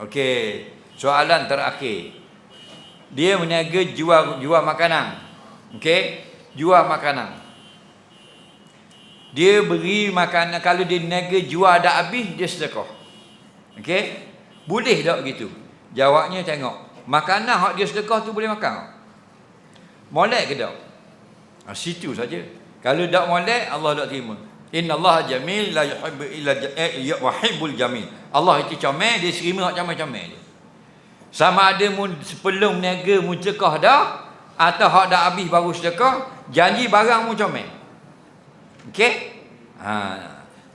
Okey. Soalan terakhir. Dia meniaga jual jual makanan. Okey. Jual makanan. Dia beri makanan kalau dia niaga jual dah habis dia sedekah. Okey. Boleh tak gitu? Jawabnya tengok. Makanan hak dia sedekah tu boleh makan? Molek ke tak? Ha, situ saja. Kalau tak molek Allah tak terima. Inna Allah jamil la yuhibbu illa eh, yuhibbul jamil. Allah itu comel, dia terima hak comel-comel dia. Sama ada mu sebelum niaga mu cekah dah atau hak dah habis baru sedekah, janji barang mu comel. Okey? Ha.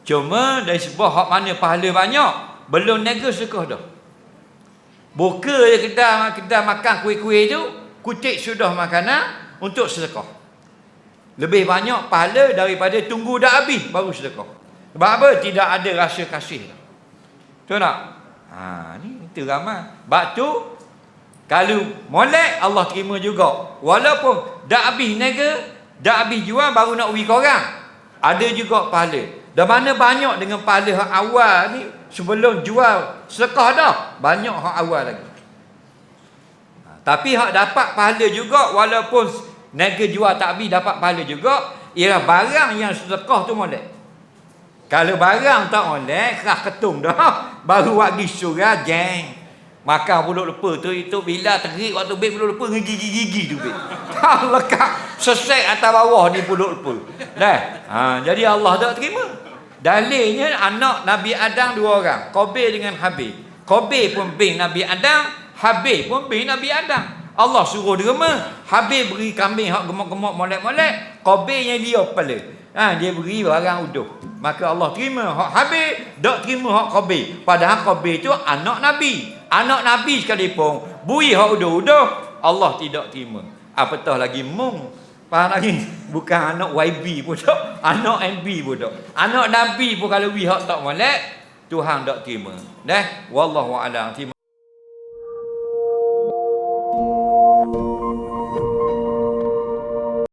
Cuma dari sebab hak mana pahala banyak, belum niaga sedekah dah. Buka je kedai kedai makan kuih-kuih tu, kucik sudah makanan untuk sedekah. Lebih banyak pahala daripada tunggu dah habis baru sedekah. Sebab apa? Tidak ada rasa kasih. Betul tak? Ha, ni itu ramai. Sebab tu kalau molek Allah terima juga. Walaupun dah habis niaga, dah habis jual baru nak uji korang. Ada juga pahala. Dan mana banyak dengan pahala hak awal ni sebelum jual sedekah dah. Banyak hak awal lagi. Ha, tapi hak dapat pahala juga walaupun Niaga jual tak habis dapat pahala juga. Ialah barang yang sedekah tu molek. Kalau barang tak molek Kerah ketung dah. Baru buat gisurah jeng Makan pulut lepa tu Itu bila terik waktu beg pulut lepa Ngigi-gigi tu beg. Lekat Sesek atas bawah ni pulut lepa. Dah. Ha, Jadi Allah tak terima. Dalilnya anak Nabi Adam dua orang. Kobil dengan Habib. Kobil pun bin Nabi Adam Habib pun bin Nabi Adam Allah suruh derma Habis beri kambing hak gemuk-gemuk molek-molek Qabilnya dia kepala ha, Dia beri barang uduh. Maka Allah terima hak habis Tak terima hak Qabil Padahal Qabil tu anak Nabi. Anak Nabi sekalipun Beri hak uduh-uduh Allah tidak terima. Apatah lagi mung? Faham lagi? Bukan anak YB pun tak Anak MB pun tak Anak Nabi pun kalau beri hak tak molek Tuhan tak terima. Dah Wallahu'alam Terima